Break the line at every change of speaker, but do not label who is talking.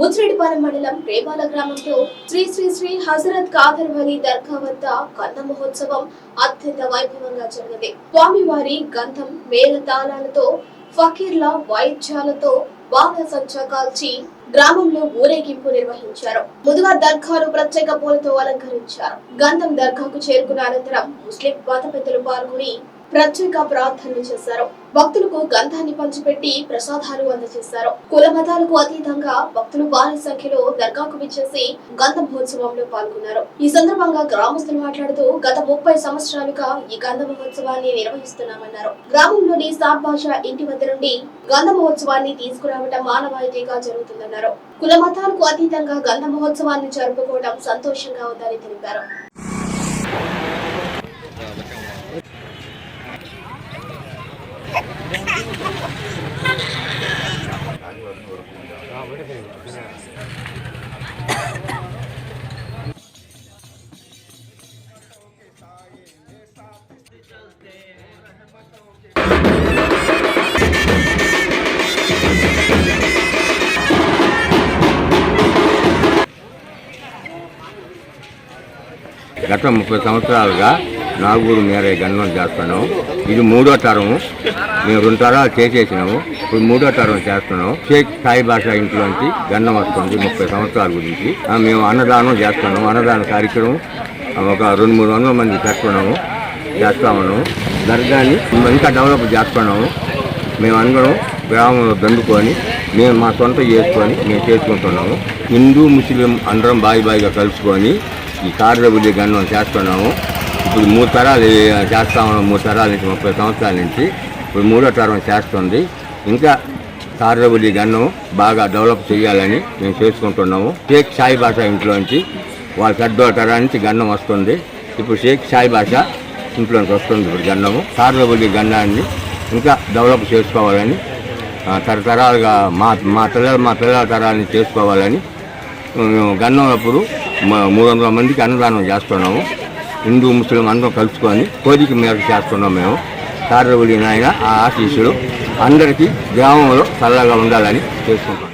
ముచ్చిరెడ్డిపాలెం మండలం రేపాల గ్రామంలో శ్రీ శ్రీ శ్రీ హజరత్ కాదర్ వలీ దర్గా వద్ద గంధ మహోత్సవం అత్యంత వైభవంగా జరిగింది. స్వామివారి గంధం మేళ తాళాలతో ఫకీర్ల వాయిద్యాలతో బాణసంచా కాల్చి గ్రామంలో ఊరేగింపు నిర్వహించారు. ముందుగా దర్గాను ప్రత్యేక పూలతో అలంకరించారు. గంధం దర్గాకు చేరుకున్న అనంతరం ముస్లిం మత పెద్దలు పాల్గొని ప్రత్యేక ప్రార్థనలు చేశారు. భక్తులకు గంధాన్ని పంచిపెట్టి ప్రసాదాలు అందజేశారు. కుల మతాలకు అతీతంగా భక్తులు భారీ సంఖ్యలో దర్గాకు విచ్చేసి గంధ మహోత్సవంలో పాల్గొన్నారు. ఈ సందర్భంగా గ్రామస్తులు మాట్లాడుతూ గత ముప్పై సంవత్సరాలుగా ఈ గంధ మహోత్సవాన్ని నిర్వహిస్తున్నామన్నారు. గ్రామంలోని సాబ్ భాష ఇంటి వద్ద నుండి గంధ మహోత్సవాన్ని తీసుకురావడం మానవాయితీగా జరుగుతుందన్నారు. కుల మతాలకు అతీతంగా గంధ మహోత్సవాన్ని జరుపుకోవడం సంతోషంగా ఉందని తెలిపారు.
గత ముప్పై సంవత్సరాలుగా నాగూరు మేరే గన్నం చేస్తున్నాం. ఇది మూడో తరం. మేము రెండు తరాలు చేసేసినాము. ఇప్పుడు మూడో తరం చేస్తున్నాం. షేక్ సాయి భాష ఇంట్లోంచి గన్నం వస్తుంది ముప్పై సంవత్సరాల గురించి. మేము అన్నదానం చేస్తున్నాం. అన్నదాన కార్యక్రమం ఒక రెండు మూడు వందల మంది చేస్తున్నాము. చేస్తామన్నాము దర్గాని ఇంకా డెవలప్ చేస్తున్నాము. మేము అందరం గ్రామంలో దండుకొని మేము మా సొంత చేసుకొని మేము చేసుకుంటున్నాము. హిందూ ముస్లిం అందరం బాయి బాయిగా కలుసుకొని ఈ కార్యబుద్ధి గన్నం చేస్తున్నాము. ఇప్పుడు మూడు తరాలు చేస్తాము మూడు తరాల నుంచి ముప్పై సంవత్సరాల నుంచి ఇప్పుడు మూడో తరం చేస్తుంది. ఇంకా కార్యబుద్ధి గన్నం బాగా డెవలప్ చేయాలని మేము చేసుకుంటున్నాము. షేక్ సాయి భాష ఇంట్లోంచి వాళ్ళ పెద్ద తరం నుంచి గన్నం వస్తుంది. ఇప్పుడు షేక్ సాయి భాష ఇంట్లోకి వస్తుంది ఇప్పుడు గన్నము కార్యబుద్ధి గన్నాన్ని ఇంకా డెవలప్ చేసుకోవాలని తరతరాలుగా మా మా పిల్లలు మా పిల్లల తరాన్ని చేసుకోవాలని మేము గన్నప్పుడు మూడు వందల మందికి అన్నదానం చేస్తున్నాము. హిందూ ముస్లిం అందరం కలుసుకొని కోరిక మేరకు చేస్తున్నాం మేము. కార్యబుద్ధి నాయన ఆ ఆశీస్సులు అందరికీ గ్రామంలో చల్లగా ఉండాలని చేసుకుంటాం